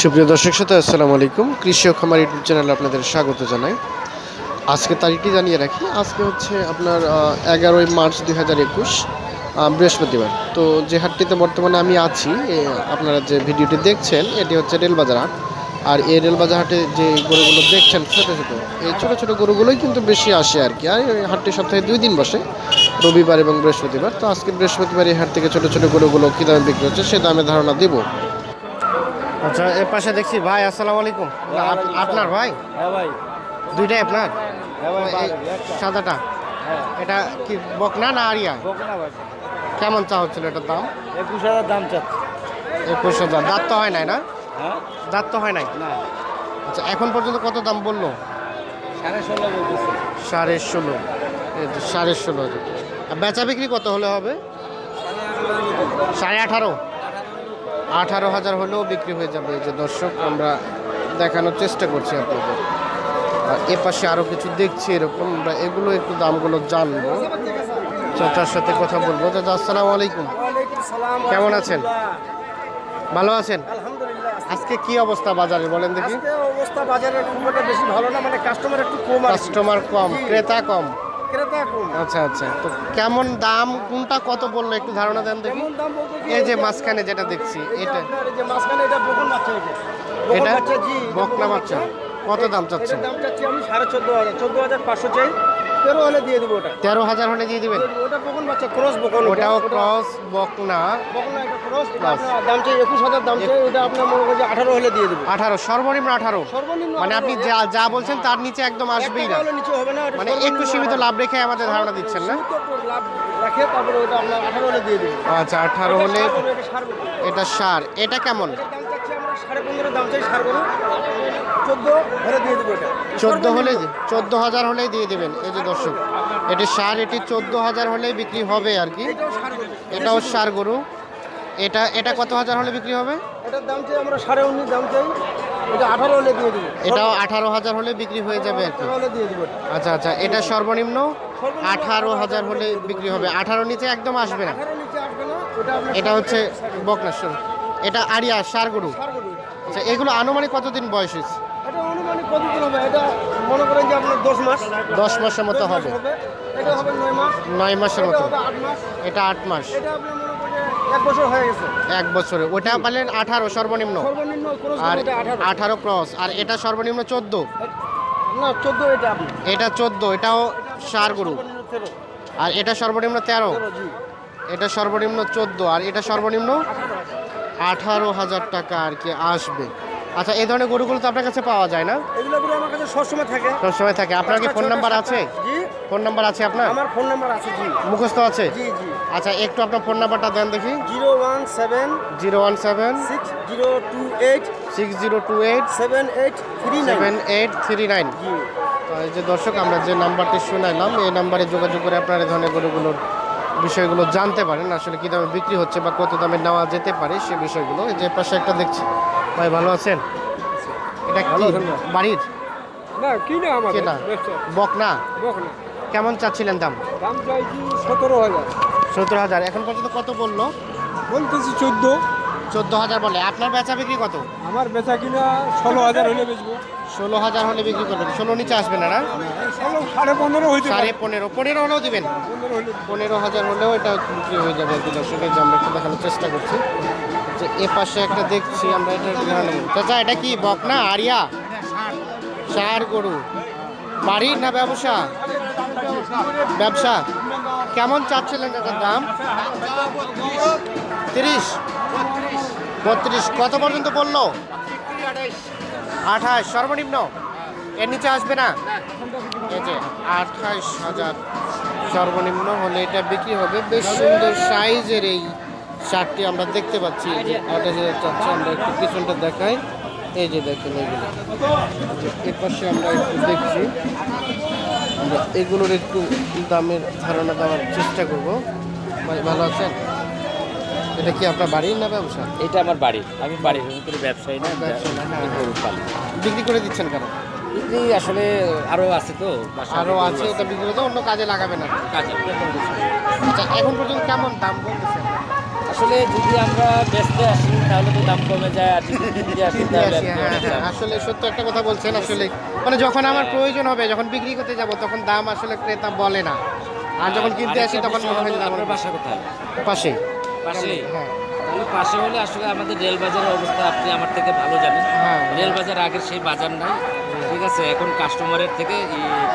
সুপ্রিয় দর্শক শ্রোতা, আসসালামু আলাইকুম। কৃষি ও খামার ইউটিউব চ্যানেলে আপনাদের স্বাগত জানাই। আজকে তারিখটি জানিয়ে রাখি। আজকে হচ্ছে আপনার এগারোই মার্চ দুই হাজার একুশ বৃহস্পতিবার। তো যে হাটটিতে বর্তমানে আমি আছি আপনারা যে ভিডিওটি দেখছেন, এটি হচ্ছে রেলবাজার হাট। আর এই রেলবাজার হাটে যে গরুগুলো দেখছেন ছোটো ছোটো, এই ছোটো ছোটো গরুগুলোই কিন্তু বেশি আসে আর কি। আর এই হাটটি সপ্তাহে দুই দিন বসে, রবিবার এবং বৃহস্পতিবার। তো আজকে বৃহস্পতিবার এই হাট থেকে ছোটো ছোটো গরুগুলো কী দামে বিক্রি হচ্ছে সে দামে ধারণা দিব। আচ্ছা এর পাশে দেখছি ভাই আসসালামু আলাইকুম। আপনার ভাই? হ্যাঁ ভাই। দুইটাই আপনার? হ্যাঁ এই সাদাটা? হ্যাঁ। এটা কি বকনা না আরিয়া? কেমন চা হচ্ছিল এটার দাম? একুশ হাজার দাম চাচ্ছে। একুশ হাজার। দাঁত তো হয় নাই না? হ্যাঁ। দাঁত তো হয় নাই? আচ্ছা এখন পর্যন্ত কত দাম বলল? সাড়ে ষোলো সাড়ে ষোলো। সাড়ে ষোলো বেচা বিক্রি কত হলে হবে? সাড়ে আঠারো? আঠারো হাজার হলেও বিক্রি হয়ে যাবে যে দর্শক আমরা দেখানোর চেষ্টা করছি আপনাদের। আর এ পাশে আরও কিছু দেখছি এরকম আমরা এগুলো একটু দামগুলো জানব। চাচার সাথে কথা বলব। চাচা আসসালামু আলাইকুম। কেমন আছেন? ভালো আছেন? আজকে কি অবস্থা বাজারে বলেন দেখি। অবস্থা বাজারে খুব একটা বেশি ভালো না মানে কাস্টমার একটু কম কাস্টমার কম ক্রেতা কম। ক্রেতা কম আচ্ছা আচ্ছা। তো কেমন দাম কোনটা কত বলল? একটু ধারণা দেন দেখি। কেমন দাম বলতে কি এই যে মাঝখানে যেটা দেখছি এটা আপনার এই যে মাঝখানে এটা বকন বাচ্চা এটা বকন এটা বাচ্চা জি বকনা বাচ্চা কত দাম চাচ্ছেন? এটার দাম চাচ্ছি আমি সাড়ে চোদ্দ হাজার। চোদ্দ হাজার পাঁচশো চাই। তেরো হলে দিয়ে দেবো ওটা। তেরো হাজার হলে দিয়ে দিবেন? ওটা বকন বাচ্চা ক্রস বকন ওটাও ক্রস বকনা বকনা এটা ক্রস এটা Cross। আপনার দাম চাই একুশ হাজার দাম চাই ওটা আপনার মনে করেন আঠারো হলে দিয়ে দেবো। আঠারো সর্বনিম্ন আঠারো। সর্বনিম্ন মানে আপনি যা যা বলছেন তার নিচে একদম আসবেই না। নিচে হবে না মানে একটু সীমিত লাভ রেখে আমাদের ধারণা দিচ্ছেন না? লাভ রাখে তারপরে ওটা আপনার আঠারো হলে দিয়ে দেবো। আচ্ছা আঠারো হলে। এটা সার। এটা কেমন? এটার দাম চাচ্ছি সাড়ে পনেরো দাম চাই সার গরু চোদ্দ হলে দিয়ে দেবো এটা। চোদ্দ হলে চোদ্দ হাজার হলেই দিয়ে দেবেন এই যে দর্শক। এটি সার এটি চোদ্দ হাজার হলেই বিক্রি হবে আর কি। এটাও সার গরু। এটা এটা কত হাজার হলে বিক্রি হবে? এটার দাম চাই আমরা সাড়ে উনিশ দাম চাই। এটা আঠারো হলে দিয়ে দেবো। এটাও আঠারো হাজার হলে বিক্রি হয়ে যাবে আর কি। আচ্ছা আচ্ছা এটা সর্বনিম্ন আঠারো হাজার হলে বিক্রি হবে। আঠারো নিচে একদম আসবে না। এটা হচ্ছে বকনাশ্বর। এটা আরিয়া সার গরু আচ্ছা এগুলো আনুমানিক কতদিন বয়স হয়েছে? এটা অনুমানিক কতদিন হবে? এটা মনে করেন যে আপনার দশ মাস। দশ মাসের মতো হবে। এটা হবে নয় মাস। নয় মাসের মতো। এটা আট মাস। এটা আপনার এক বছর হয়ে গেছে। এক বছরে। ওটা পালেন আঠারো সর্বনিম্ন। আর আঠারো। ক্রস। আর এটা সর্বনিম্ন চোদ্দ? না চোদ্দ এটা এটা চোদ্দ এটাও সার গরু আর এটা সর্বনিম্ন তেরো? এটা সর্বনিম্ন চোদ্দ। আর এটা সর্বনিম্ন আঠারো হাজার টাকা আর কি আসবে। আচ্ছা এই ধরনের গরুগুলো তো আপনার কাছে পাওয়া যায় না? এগুলো পুরো আমার কাছে সবসময় থাকে। সবসময় থাকে। আপনার কি ফোন নাম্বার আছে? জি। ফোন নাম্বার আছে আপনার? আমার ফোন নাম্বার আছে জি। মুখস্থ আছে? জি জি। আচ্ছা একটু আপনার ফোন নাম্বারটা দেন দেখি। Zero one seven zero one seven six zero two eight six zero two eight seven eight three seven eight three nine. জি। এই যে দর্শক আমরা যে নাম্বারটি শুনাইলাম এই নাম্বারে যোগাযোগ করে আপনার এই ধরনের গরুগুলোর বিষয়গুলো জানতে পারেন আসলে কী দামে বিক্রি হচ্ছে বা কত দামে নেওয়া যেতে পারে সে বিষয়গুলো। এই যে পাশে একটা দেখছি। ভাই ভালো আছেন? এটা ভালো বাড়ির? না কি না আমার কেনা? বক না কেমন চাচ্ছিলেন দাম? দাম চাইছি সতেরো হাজার। সতেরো হাজার। এখন পর্যন্ত কত বলল? বলতেছি চোদ্দ। চোদ্দ হাজার বলে। আপনার বেচা বিক্রি কত? আমার বেচা কিনা ষোলো হাজার হলে বেচবো। ষোলো হাজার হলে বিক্রি করবেন। ষোলো নিচে আসবে না না? ষোলো সাড়ে পনেরো হইতে সাড়ে পনেরো। পনেরো হলেও দিবেন। পনেরো হাজার হলেও এটা বিক্রি হয়ে যাবে আর দর্শকের যে আমরা একটু দেখানোর চেষ্টা করছি। যে এ পাশে একটা দেখছি আমরা এটা চাচা এটা কি বকনা আরিয়া? সার গরু। বাড়ির না ব্যবসা? ব্যবসা। কেমন চাচ্ছিলেন এটার দাম? তিরিশ। বত্রিশ। কত পর্যন্ত বলল? আঠাশ। সর্বনিম্ন? এর নিচে আসবে না? আঠাশ হাজার সর্বনিম্ন হলে এটা বিক্রি হবে। বেশ সুন্দর সাইজের এই শার্টটি আমরা দেখতে পাচ্ছি। আঠাশ হাজার চাচ্ছি, আমরা একটু পিছনটা দেখাই। এই যে দেখেন এগুলো এই যে এ পাশে আমরা একটু দেখছি। আমরা এগুলোর একটু দামের ধারণা দেওয়ার চেষ্টা করব। ভাই ভালো আছেন? এটা কি আপনার বাড়ির না ব্যবসা? এটা আমার বাড়ি। আমি বাড়ির ভিতরে ব্যবসায়ী না হ্যাঁ, বিক্রি করে দিচ্ছেন কেন? বিক্রি আসলে আরও আছে তো আরও আছে এটা বিক্রি করে অন্য কাজে লাগাবে না কাজে আচ্ছা এখন পর্যন্ত কেমন দাম বলতেছেন? আসলে যদি আমরা বেচতে আসি তাহলে তো দাম কমে যায় আর যদি কিনতে আসি তাহলে হ্যাঁ, হ্যাঁ, আসলে সত্য একটা কথা বলছেন আসলে। মানে যখন আমার প্রয়োজন হবে যখন বিক্রি করতে যাব তখন দাম আসলে ক্রেতা বলে না। আর যখন কিনতে আসি তখন আপনার বাসা কোথায়? পাশে। পাশে? হ্যাঁ। তাহলে পাশে হলে আসলে আমাদের রেল বাজারের অবস্থা আপনি আমার থেকে ভালো জানেন। হ্যাঁ। রেল বাজার আগের সেই বাজার নাই ঠিক আছে? এখন কাস্টমারের থেকে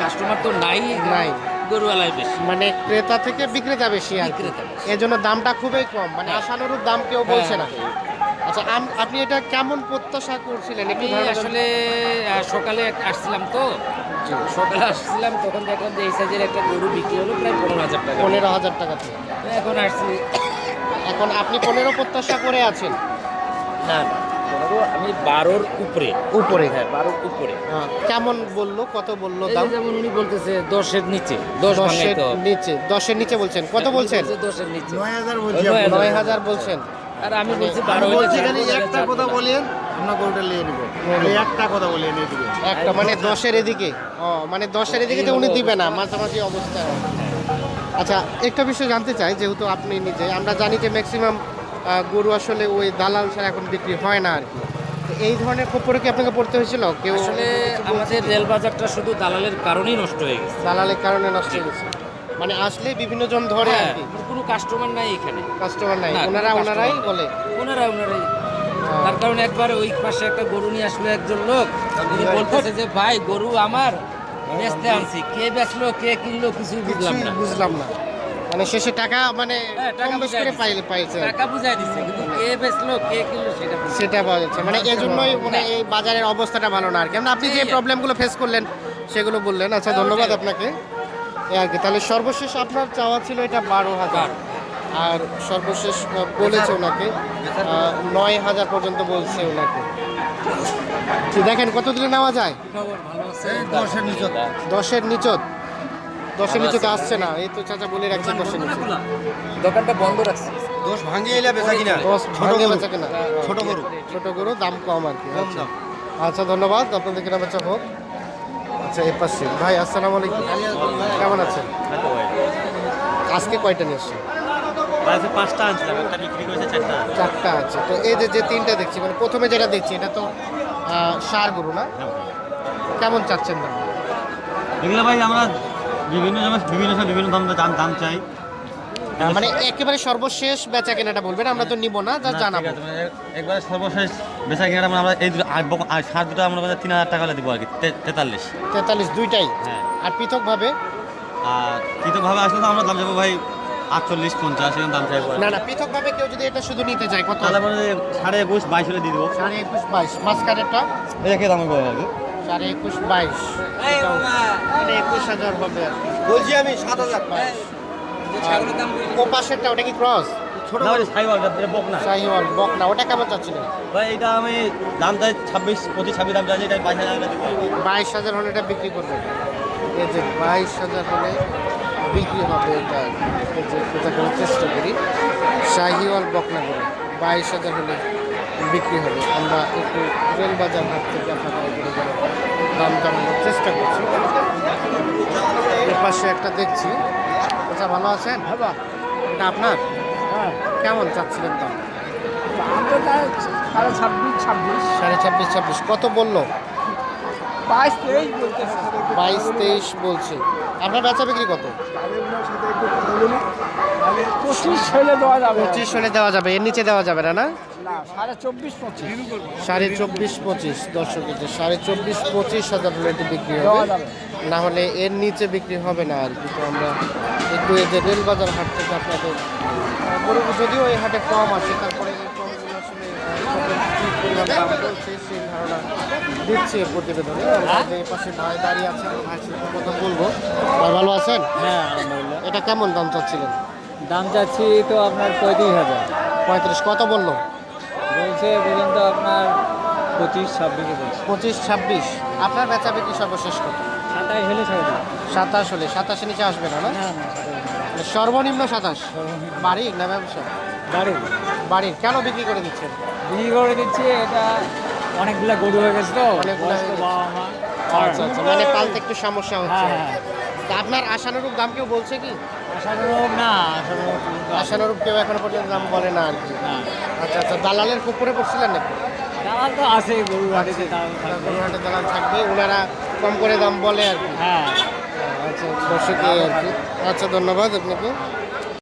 কাস্টমার তো নাই। নাই। গরুওয়ালাই বেশি। মানে ক্রেতা থেকে বিক্রেতা বেশি আর। বিক্রেতা এর জন্য দামটা খুবই কম মানে হ্যাঁ। আশানুরূপ দাম কেউ বলছে না। হ্যাঁ। আচ্ছা আপনি এটা কেমন প্রত্যাশা করছিলেন? আমি আসলে সকালে আসছিলাম তো। সকালে আসছিলাম তখন দেখলাম যে এই সাইজের একটা গরু বিক্রি হলো প্রায় পনেরো হাজার টাকা। পনেরো হাজার টাকাতে এখন আসছি। এখন আপনি পনেরো প্রত্যাশা করে আছেন? না না, পনেরো আমি বারোর উপরে। উপরে হ্যাঁ। বারোর উপরে। হ্যাঁ, কেমন বলল কত বলল দাম? যেমন উনি বলতেছে দশের নিচে। দশ দশের নিচে দশের নিচে বলছেন। কত বলছেন? বলছে দশের নিচে। নয় হাজার ওই বলছি নয় হাজার। বলছেন। আর আমি বলছি বারো বলছি খালি একটা কথা বলেন। আমরা গরুটা নিয়ে নিব? একটা কথা বলে নিয়ে দিবে একটা মানে দশের এদিকে। ও মানে দশের এদিকে তো উনি দিবে না মাঝামাঝি অবস্থা আচ্ছা একটা বিষয় জানতে চাই যেহেতু আপনি নিজে আমরা জানি যে ম্যাক্সিমাম গরু আসলে ওই দালাল ছাড়া এখন বিক্রি হয় না আর কি। এই ধরনের খবরে কি আপনাকে পড়তে হয়েছিল? কেউ আসলে আমাদের রেল বাজারটা শুধু দালালের কারণেই নষ্ট হয়ে গেছে। দালালের কারণে নষ্ট হয়ে গেছে। মানে আসলে বিভিন্ন জন ধরে আর হ্যাঁ, কি। কোনো কাস্টমার নাই এখানে। কাস্টমার নাই। ওনারা ওনারাই বলে। ওনারা ওনারাই। তার কারণে একবার ওই পাশে একটা গরু নিয়ে আসলো একজন লোক। উনি বলতেছে যে ভাই গরু আমার। বেচতে আনছি। কে বেচলো কে কিনলো কিছু বুঝলাম কিছুই না। বুঝলাম না। মানে শেষে টাকা মানে হ্যাঁ, কম বেশ করে পাইলে পাইছে। টাকা বুঝাই দিচ্ছে কিন্তু কে বেচলো কে কিনলো সেটা সেটা পাওয়া যাচ্ছে। মানে এই জন্যই মানে এই বাজারের অবস্থাটা ভালো না আর কি। আমরা আপনি যে। প্রবলেমগুলো ফেস করলেন সেগুলো বললেন। আচ্ছা হ্যাঁ, ধন্যবাদ আপনাকে। এই আর কি তাহলে সর্বশেষ আপনার চাওয়া ছিল এটা বারো হাজার। আর সর্বশেষ বলেছে ওনাকে। নয় হাজার পর্যন্ত বলছে ওনাকে। দেখেন কত দিলে নেওয়া যায়? দশের নিচে দশের নিচত। দশের নিচতে আছে। আসছে না এই তো চাচা বলে রাখছেন দশের নিচে। দোকানটা বন্ধ রাখছি। দশ ভাঙিয়ে এলে বেচা কিনা? দশ ছোট ভাঙে গরু। বেচা কেনা? ছোট গরু। ছোট গরু দাম কম আর কি আচ্ছা। আচ্ছা ধন্যবাদ আপনাদের কেনা বেচা হোক। আচ্ছা এ পাশে। ভাই আসসালামু আলাইকুম। কেমন আছেন? আজকে কয়টা নিয়ে এসছেন পাঁচটা আনছিলাম একটা বিক্রি করেছে চারটা। চারটা আছে। তো এই যে যে তিনটা দেখছি মানে প্রথমে যেটা দেখছি এটা তো সার গরু না? কেমন চাচ্ছেন দাম? এগুলো ভাই আমরা বিভিন্ন সময় বিভিন্ন সময় বিভিন্ন দাম দাম দাম চাই। মানে একেবারে সর্বশেষ বেচা কেনাটা বলবেন আমরা তো নিব না যা না, জানাব। মানে একবারে সর্বশেষ বেচা কিনা আমরা এই সার দুটো আমরা তিন হাজার টাকা দিব আর কি তে- তেতাল্লিশ। তেতাল্লিশ দুইটাই? হ্যাঁ। আর পৃথকভাবে? আর কৃতকভাবে আসলে তো আমরা দাম যাব ভাই আটচল্লিশ পঞ্চাশ এরকম দাম চাইব না না পৃথকভাবে কেউ যদি এটা শুধু নিতে চায় কত? তাহলে মানে সাড়ে একুশ বাইশ হলে দিয়ে দেবো। সাড়ে একুশ বাইশ। মাঝখানেরটা? দেখে দাম করব আর একুশ বাইশ। মানে একুশ হাজার হবে আর কি। বলছি আমি সাত হাজার ছাগলের দাম কত? ও পাশেরটা ওটা কি ক্রস ছোট না গরু ওই সাইওয়াল, এটা- এটা বক না। শাহিওয়াল বক না ওটা কেমন চাচ্ছিলেন? ভাই এটা আমি দাম চাই ছাব্বিশ পঁচিশ ছাব্বিশ দাম চাই এটা বাইশ হাজার বাইশ হাজার হলে এটা বিক্রি করবে। এই যে বাইশ হাজার হলে বিক্রি হবে এটা। এই যে চেষ্টা করি। শাহিওয়াল বকনা করে। বাইশ হাজার হলে বিক্রি হবে আমরা একটু রেল বাজার হাট থেকে আপনাদের এগুলো দাম জানানোর চেষ্টা করছি। এর পাশে একটা দেখছি। আচ্ছা ভালো আছেন? বাবা। এটা আপনার? কেমন চাচ্ছিলেন দাম? সাড়ে ছাব্বিশ ছাব্বিশ। সাড়ে ছাব্বিশ ছাব্বিশ। কত বলল? বাইশ তেইশ বাইশ তেইশ বলছে। আপনার বেচা বিক্রি কত? পঁচিশ হলে দেওয়া যাবে। পঁচিশ হলে দেওয়া যাবে। এর নিচে দেওয়া যাবে না না? সাড়ে চব্বিশ পঁচিশ। সাড়ে চব্বিশ পঁচিশ দর্শক সাড়ে চব্বিশ পঁচিশ হাজার হলে এটি বিক্রি হবে। না হলে এর নিচে বিক্রি হবে না আর কি। তো আমরা একটু এই যে রেলবাজার হাট থেকে আপনাদের গরু যদিও এই হাটে কম আছে তারপরে এই কমগুলো আসলে সেই ধারণা দিচ্ছে এর প্রতিবেদনে এই পাশে ভাই দাঁড়িয়ে আছেন ভাইয়ের সাথে কথা বলব। ভাই ভালো আছেন? হ্যাঁ এটা কেমন দাম চাচ্ছিলেন? দাম চাচ্ছি তো আপনার পঁয়ত্রিশ হাজার। পঁয়ত্রিশ কত বলল? বলছে পর্যন্ত আপনার পঁচিশ ছাব্বিশে পঁচিশ ছাব্বিশ। আপনার বেচা বিক্রি সর্বশেষ কত? সাতাশ হলে ছেড়ে দিন। সাতাশ হলে। সাতাশের নিচে আসবে না না? সাতাশ মানে সর্বনিম্ন সাতাশ? বাড়ির না ব্যবসা? বাড়ি। বাড়ির। কেন বিক্রি করে দিচ্ছেন? বিক্রি করে দিচ্ছি এটা অনেকগুলা গরু হয়ে গেছে তো। অনেকগুলা। বাবা মা। আচ্ছা আচ্ছা। মানে পালতে একটু সমস্যা হচ্ছে। হ্যাঁ হ্যাঁ। আপনার আশানুরূপ দাম কেউ বলছে কি? আশানুরূপ না আশানুরূপ কেউ এখনও পর্যন্ত দাম বলে না আর কি। আচ্ছা আচ্ছা দালালের পুকুরে পড়ছিলেন নাকি? দালাল তো আছে গরু হাটিতে দালাল থাকবে। গরুহাটে দালাল থাকবে ওনারা কম করে দাম বলে আর কি। হ্যাঁ। আচ্ছা দর্শক আর কি। আচ্ছা ধন্যবাদ আপনাকে।